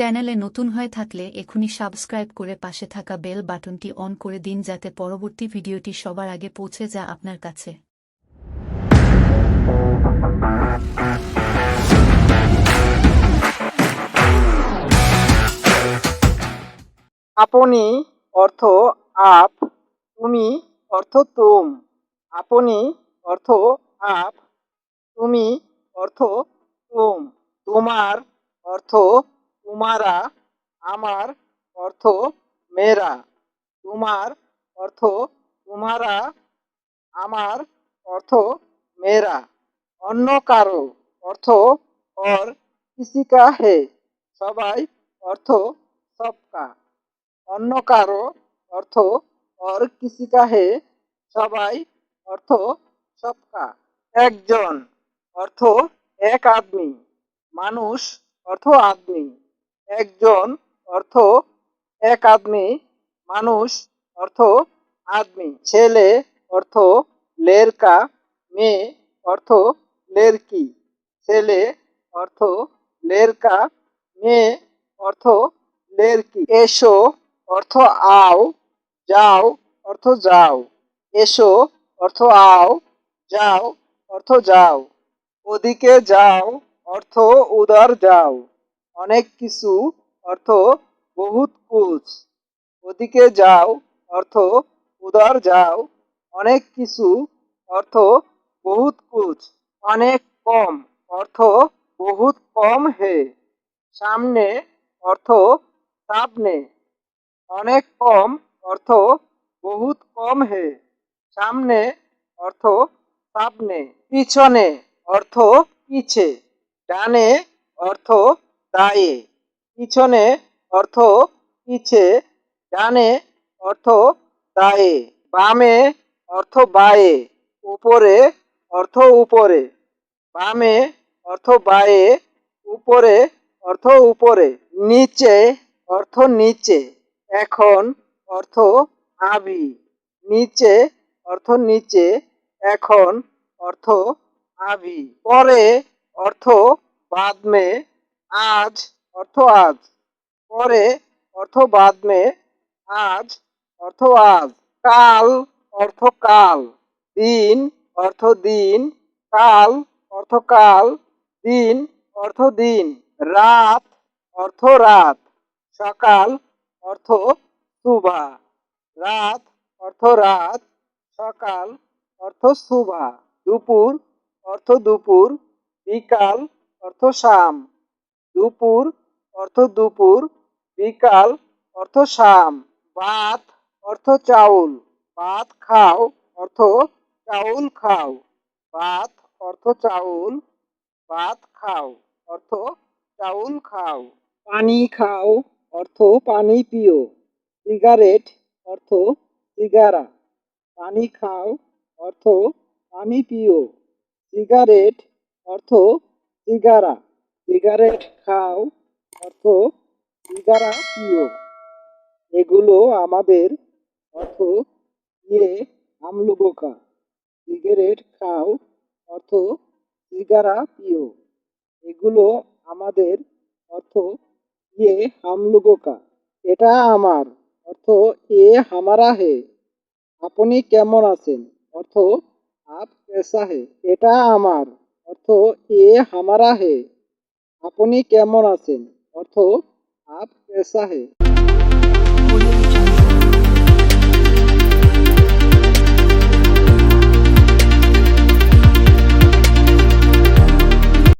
চ্যানেলে নতুন হয়ে থাকলে এখনই সাবস্ক্রাইব করে পাশে থাকা বেল বাটনটি অন করে দিন যাতে পরবর্তী ভিডিওটি সবার আগে পৌঁছে যা আপনার কাছে। আপনি অর্থ আপ, তুমি অর্থ তুম। আপনি অর্থ আপ, তুমি অর্থ তুম। তোমার অর্থ তোমারা আমার অর্থ মেরা তোমার অর্থ তোমারা আমার অর্থ মেরা অন্য কারও অর্থ অর কিসিকা হে, সবাই অর্থ সবকা। অন্য কারও অর্থ অর কিসিকা হে, সবাই অর্থ সবকা। একজন অর্থ এক আদমি, মানুষ অর্থ আদমি। একজন অর্থ এক আদমি, মানুষ অর্থ আদমি। ছেলে অর্থ লেরকা, মেয়ে অর্থ লেরকি। ছেলে অর্থ লেরকা, মেয়ে অর্থ লেরকি। এসো অর্থ আও, যাও অর্থ যাও। এসো অর্থ আও, যাও অর্থ যাও। ওদিকে যাও, অর্থ উদার যাও। অনেক কিছু অর্থ বহুত কুচ ওদিকে যাও, অর্থ উদার যাও, অনেক কিছু অর্থ বহুত কুচ অনেক কম, অর্থ বহুত কম হে। সামনে অর্থ সামনে। অনেক কম, অর্থ বহুত কম হে। সামনে অর্থ সামনে। পিছনে অর্থ পিছে। ডানে অর্থ দায়ে পিছনে অর্থ পিছে, ডানে অর্থ দায়ে বামে অর্থ বায়ে, উপরে অর্থ উপরে, বামে অর্থ বায়ে, উপরে অর্থ উপরে, নিচে অর্থ নিচে, এখন অর্থ আবি, নিচে অর্থ নিচে, এখন অর্থ আবি, পরে অর্থ বাদমে আজ অর্থ আজ, পরে অর্থ বাদমে, আজ অর্থ আজ, কাল অর্থ কাল, দিন অর্থ দিন, কাল অর্থ কাল, দিন অর্থ দিন, রাত অর্থ রাত, সকাল অর্থ সুভা রাত অর্থ রাত, সকাল অর্থ সুভা দুপুর অর্থ দুপুর, বিকাল অর্থ শাম। দুপুর অর্থ দুপুর, বিকাল অর্থ শাম, ভাত অর্থ চাউল, ভাত খাও অর্থ চাউল খাও, ভাত অর্থ চাউল, ভাত খাও অর্থ চাউল খাও, পানি খাও অর্থ পানি পিও, সিগারেট অর্থ সিগারা, পানি খাও অর্থ পানি পিও, সিগারেট অর্থ সিগারা। সিগারেট খাও অর্থ সিগারা পিও। এগুলো আমাদের অর্থ ইয়ে আমলুবোকা। সিগারেট খাও অর্থ সিগারা পিও। এগুলো আমাদের অর্থ ইয়ে হামলুবোকা এটা আমার অর্থ এ হামারা হে। আপনি কেমন আছেন? অর্থ আপ কেসা হে। এটা আমার অর্থ এ হামারা হে। আপনি কেমন আছেন? অর্থ আপ কেসা হে?